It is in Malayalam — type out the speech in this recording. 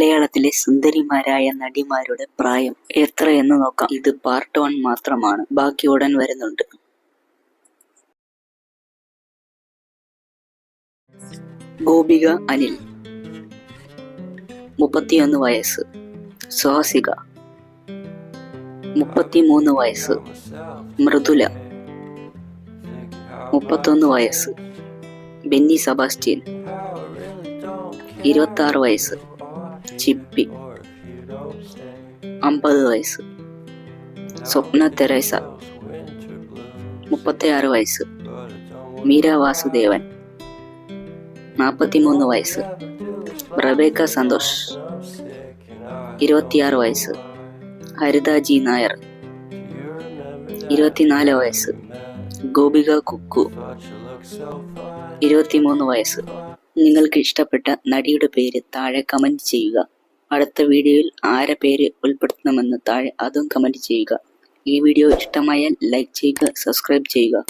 മലയാളത്തിലെ സുന്ദരിമാരായ നടിമാരുടെ പ്രായം എത്രയെന്ന് നോക്കാം. ഇത് പാർട്ട് വൺ മാത്രമാണ്. ബാക്കി ഉടൻ വരുന്നുണ്ട്. ഗോപിക അനിൽ. മുപ്പത്തിയൊന്ന് വയസ്സ്. സ്വാസിക. മുപ്പത്തിമൂന്ന് വയസ്സ്. മൃദുല. മുപ്പത്തൊന്ന് വയസ്സ്. ബെന്നി സബാസ്റ്റ്യൻ. ഇരുപത്തി വയസ്സ്. ചിപ്പി. അമ്പത് വയസ്സ്. സ്വപ്ന തെരേസ. മുപ്പത്തിയാറ് വയസ്സ്. മീര വാസുദേവൻ. നാൽപ്പത്തിമൂന്ന് വയസ്സ്. റബേക്ക സന്തോഷ്. ഇരുപത്തിയാറ് വയസ്സ്. ഹരിത ജി നായർ. ഇരുപത്തിനാല് വയസ്സ്. ഗോപിക കുക്കു. ഇരുപത്തിമൂന്ന് വയസ്സ്. നിങ്ങൾക്ക് ഇഷ്ടപ്പെട്ട നടിയുടെ പേര് താഴെ കമന്റ് ചെയ്യുക. അടുത്ത വീഡിയോയിൽ ആരെ പേര് ഉൾപ്പെടുത്തണമെന്ന് താഴെ അതും കമന്റ് ചെയ്യുക. ഈ വീഡിയോ ഇഷ്ടമായാൽ ലൈക്ക് ചെയ്യുക സബ്സ്ക്രൈബ് ചെയ്യുക.